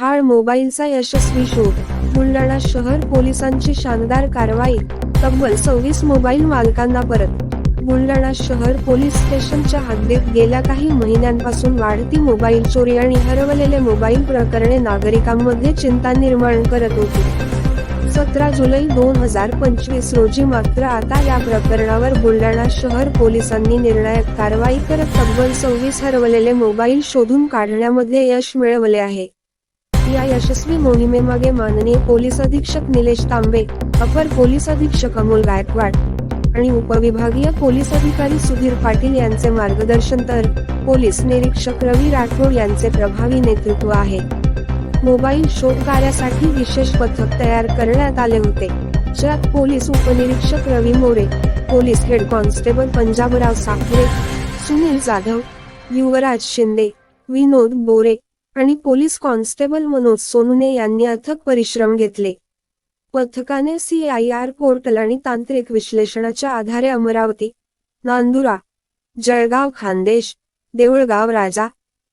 गहाळ मोबाईलचा यशस्वी शोध. बुलढाणा शहर पोलिसांची शानदार कारवाई. तब्बल सव्वीस मोबाईल मालकांना परत. बुलढाणा शहर पोलीस स्टेशनच्या हद्दीत गेल्या काही महिन्यांपासून वाढती मोबाईल चोरी आणि हरवलेले मोबाईल प्रकरणे नागरिकांमध्ये चिंता निर्माण करत होती. सतरा जुलै दोन हजार पंचवीस रोजी मात्र आता या प्रकरणावर बुलढाणा शहर पोलिसांनी निर्णायक कारवाई करत तब्बल सव्वीस हरवलेले मोबाईल शोधून काढण्यामध्ये यश मिळवले आहे. या यशस्वी मोहिमेमागे माननीय पोलीस अधीक्षक निलेश तांबे अपर पोलीस अधीक्षक अमोल गायकवाड आणि उपविभागीय पोलीस अधिकारी सुधीर पाटील यांचे मार्गदर्शन तर पोलीस निरीक्षक रवी राठोड यांचे प्रभावी नेतृत्व आहे. मोबाईल शोध कार्यासाठी विशेष पथक तयार करण्यात आले होते. ज्यात पोलीस उपनिरीक्षक Ravi More police head constable Panjabrao Sakhare Sunil Jadhav Yuvraj Shinde Vinod Bore आणि पोलीस कॉन्स्टेबल मनोज सोनुने यांनी अथक परिश्रम घेतले. पथकाने सी आय आर पोर्टल आणि तांत्रिक विश्लेषणाच्या आधारे अमरावती नांदुरा जळगाव खानदेश देऊळगाव राजा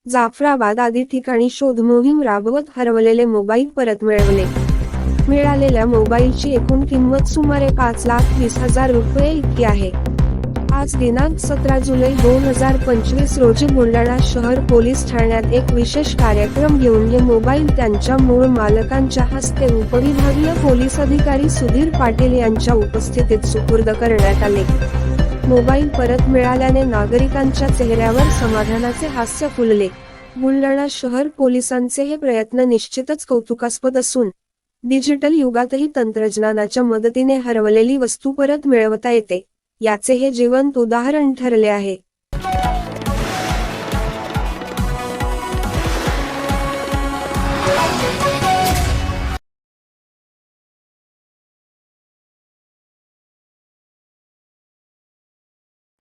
जाफराबाद आदी ठिकाणी शोध मोहीम राबवत हरवलेले मोबाईल परत मिळवले. मिळालेल्या मोबाईलची एकूण किंमत सुमारे पाच लाख वीस हजार रुपये इतकी आहे. आज दिनांक सतरा जुलै दोन हजार पंचवीस रोजी बुलढाणा शहर पोलीस ठाण्यात एक विशेष कार्यक्रम घेऊन हे मोबाईल त्यांच्या मूळ मालकांच्या हस्ते उपविभागीय पोलीस अधिकारी सुधीर पाटील यांच्या उपस्थितीत सुपूर्द करण्यात आले. मोबाईल परत मिळाल्याने नागरिकांच्या चेहऱ्यावर समाधानाचे हास्य फुलले. बुलढाणा शहर पोलिसांचे हे प्रयत्न निश्चितच कौतुकास्पद असून डिजिटल युगातही तंत्रज्ञानाच्या मदतीने हरवलेली वस्तू परत मिळवता येते. याचे हे जिवंत उदाहरण ठरले आहे.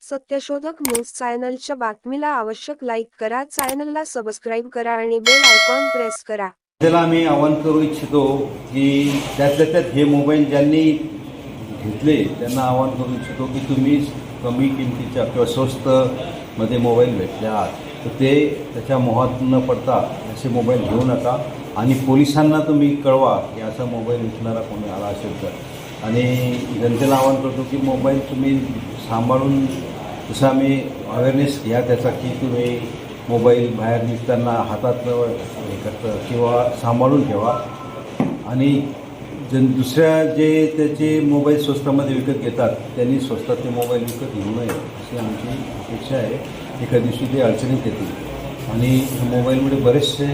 सत्यशोधक न्यूज चॅनलच्या बातमीला आवश्यक लाईक करा चॅनलला सबस्क्राईब करा आणि बेल आयकॉन प्रेस करा. त्याला आम्ही आवाहन करू इच्छितो की त्यातल्या त्यात हे मोबाईल ज्यांनी घेतले त्यांना आवाहन करू इच्छितो की तुम्ही कमी किमतीच्या किंवा स्वस्त मध्ये मोबाईल भेटले आहात. तर ते त्याच्या मोहात न पडता असे मोबाईल घेऊ नका. आणि पोलिसांना तुम्ही कळवा की असा मोबाईल विकणारा कोणी आला असेल तर. आणि जनतेला आवाहन करतो की मोबाईल तुम्ही सांभाळून जसं आम्ही अवेअरनेस घ्या त्याचा की तुम्ही मोबाईल बाहेर निघताना हातात हे करतं किंवा सांभाळून ठेवा. आणि जन दुसऱ्या जे त्याचे मोबाईल स्वस्तामध्ये विकत घेतात त्यांनी स्वस्तात ते मोबाईल विकत घेऊ नये अशी आमची अपेक्षा आहे. एका दिवशी ते अडचणीत येतील. आणि ह्या मोबाईलमुळे बरेचसे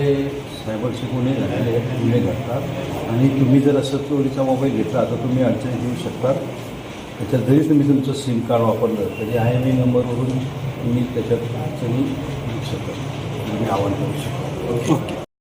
सायबरचे गुन्हे झालेले आहेत गुन्हे घडतात. आणि तुम्ही जर असं चोरीचा मोबाईल घेतला तर तुम्ही अडचणीत येऊ शकतात. त्याच्यात जरी तुम्ही तुमचं सिम कार्ड वापरलं तरी आय एम ई नंबरवरून तुम्ही त्याच्यात अडचणी येऊ शकतात तुम्ही आव्हान करू शकता. ओके.